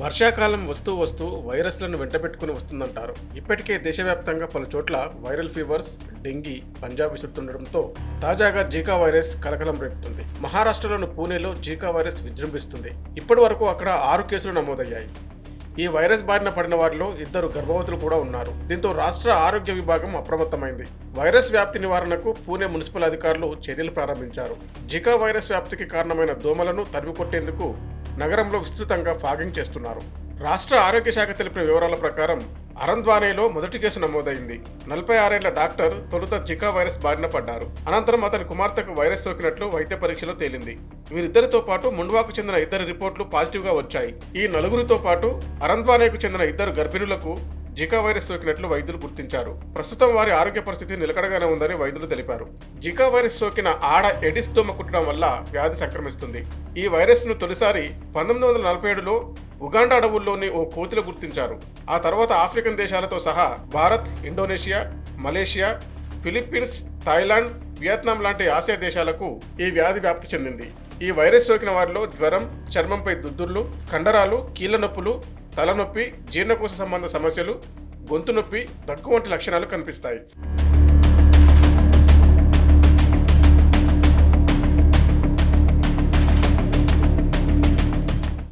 వర్షాకాలం వస్తూ వస్తూ వైరస్లను వెంటబెట్టుకుని వస్తుందంటారు. ఇప్పటికే దేశవ్యాప్తంగా పలు చోట్ల వైరల్ ఫీవర్స్ డెంగీ పంజాబ్ చుట్టుండటంతో తాజాగా జీకా వైరస్ కలకలం రేపుతుంది. మహారాష్ట్రలోని పూణేలో జీకా వైరస్ విజృంభిస్తుంది. ఇప్పటి వరకు అక్కడ ఆరు కేసులు నమోదయ్యాయి. ఈ వైరస్ బారిన పడిన వారిలో ఇద్దరు గర్భవతులు కూడా ఉన్నారు. దీంతో రాష్ట్ర ఆరోగ్య విభాగం అప్రమత్తమైంది. వైరస్ వ్యాప్తి నివారణకు పూణే మున్సిపల్ అధికారులు చర్యలు ప్రారంభించారు. జికా వైరస్ వ్యాప్తికి కారణమైన దోమలను తరిమికొట్టేందుకు నగరంలో విస్తృతంగా ఫాగింగ్ చేస్తున్నారు. రాష్ట్ర ఆరోగ్య శాఖ తెలిపిన వివరాల ప్రకారం అరంద్వానేలో మొదటి కేసు నమోదైంది. నలభై ఆరేళ్ళ డాక్టర్ తొలుత జికా వైరస్ బారిన పడ్డారు. అనంతరం అతని కుమార్తెకు వైరస్ సోకినట్లు వైద్య పరీక్షలో తేలింది. వీరిద్దరితో పాటు ముండ్వాకు చెందిన ఇద్దరు రిపోర్టులు పాజిటివ్గా వచ్చాయి. ఈ నలుగురితో పాటు అరంద్వానేకు చెందిన ఇద్దరు గర్భిణులకు జికా వైరస్ సోకినట్లు వైద్యులు గుర్తించారు. ప్రస్తుతం వారి ఆరోగ్య పరిస్థితి నిలకడగానే ఉందని వైద్యులు తెలిపారు. జికా వైరస్ సోకిన ఆడ ఎడిస్ దోమ కుట్టడం వల్ల వ్యాధి సంక్రమిస్తుంది. ఈ వైరస్ను తొలిసారి పంతొమ్మిది వందల నలభై ఏడులో ఉగాండా అడవుల్లోని ఓ కోతిలో గుర్తించారు. ఆ తర్వాత ఆఫ్రికన్ దేశాలతో సహా Bharat Indonesia Malaysia Philippines Thailand Vietnam లాంటి ఆసియా దేశాలకు ఈ వ్యాధి వ్యాప్తి చెందింది. ఈ వైరస్ సోకిన వారిలో జ్వరం చర్మంపై దుద్దుర్లు కండరాలు కీళ్ళ నొప్పులు తలనొప్పి జీర్ణకోశ సంబంధ సమస్యలు గొంతు నొప్పి దగ్గు వంటి లక్షణాలు కనిపిస్తాయి.